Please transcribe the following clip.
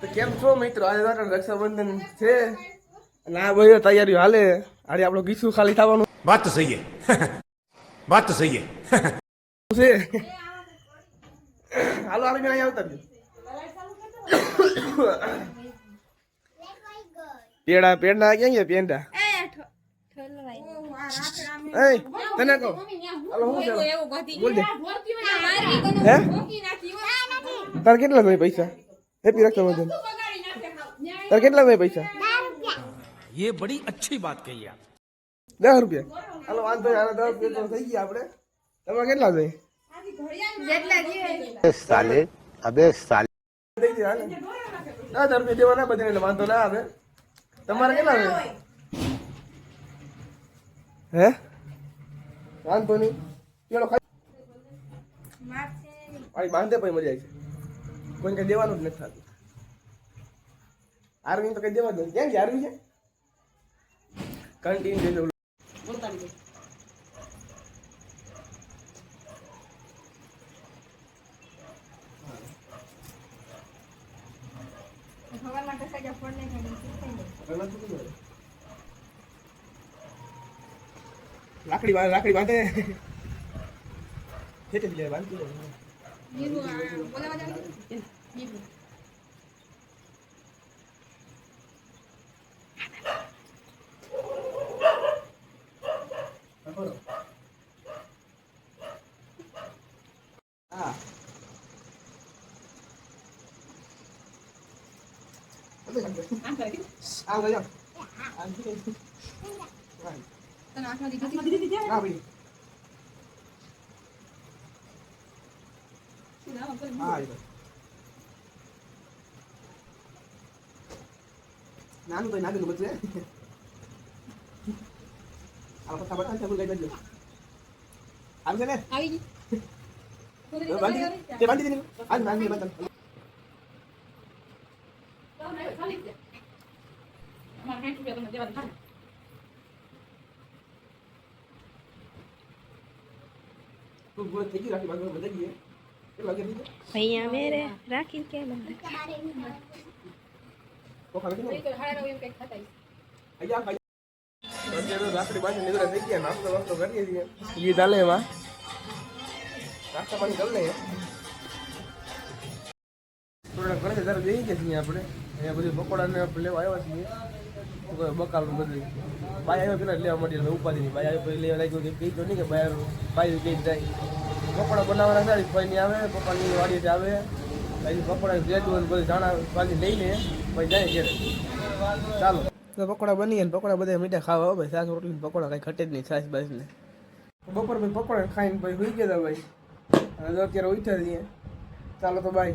તો કેમ છો મિત્રો? આજે તારે રક્ષાબંધન છે. અને આ ભાઈ તૈયારીઓ હાલે. આડે આપણો ગીસું ખાલી થવાનું. વાત તો સહી વાત તો સહી છે. હાલો હાલ મેં આવતા પેડા પેડા ક્યાં ગયા પેંડા? તને કહો. બોલ દે. હે તાર કેટલા ભાઈ પૈસા? હેપી રક્ષાબંધન તાર કેટલા ભાઈ પૈસા ये बड़ी अच्छी बात कही आप દસ રૂપિયા હાલો વાંધો નહીં, હાલો દસ રૂપિયા તો થઈ ગયા આપણે તમારે કેટલા જોઈએ साले अबे साले દઈ દે હાલે દસ હજાર રૂપિયા દેવાના બધાને એટલે વાંધો ના આવે તમારે કેટલા જોઈએ હે વાંધો નહીં પેલો ખાઈ ભાઈ બાંધે પછી મજા આવી કોઈ કઈ દેવાનું જ નથી થતું. આર્મી તો કઈ દેવા જ નથી. કેમ છે? આર્મી છે કન્ટિન્યુ દેજો લાકડી બાંધ લાકડી બાંધે. જ બાંધતી રહે. પકડો. હા આમ લઈ જાઓ. આમથી લઈ જાઓ. ના ભાઈ હા નાનું તો નાનું બચે આ પથ્થા બટા છે લઈ જજો આમ છે ને બાંધી બાંધી અહીંયા મેરે રાખી કે અહીંયા રાખડી થઈ ગયા નાસ્તો વાસ્તો કરીએ ચાલે એમાં નાસ્તા પાણી કરી લઈએ થોડા ગયા છીએ આપણે અહીંયા બધું પકોડાને લેવા આવ્યા છીએ બકાલું બધું બાય આવ્યો પેલા લેવા માંડી ઉપાધિ બાય આવ્યો પછી લેવા લાગ્યું કે તો નહીં કે બાય બાય કઈ જાય. પકોડા બનાવવાના સારી ભાઈ આવે પપ્પાની વાડીએ આવે. પછી પકોડા જેટલું બધું ધાણા ભાજી લઈને પછી જાય ઘેરે. ચાલો. તો પકોડા બની ગયા પકોડા બધા મીઠા ખાવા ભાઈ. સાસ રોટલી પકોડા કઈ ઘટે જ નહીં સાસ બાસ ને બપોર ભાઈ પકોડા ખાઈને ભાઈ હોઈ ગયા હતા ભાઈ. અને અત્યારે ઉઠ્યા છીએ. ચાલો તો બાય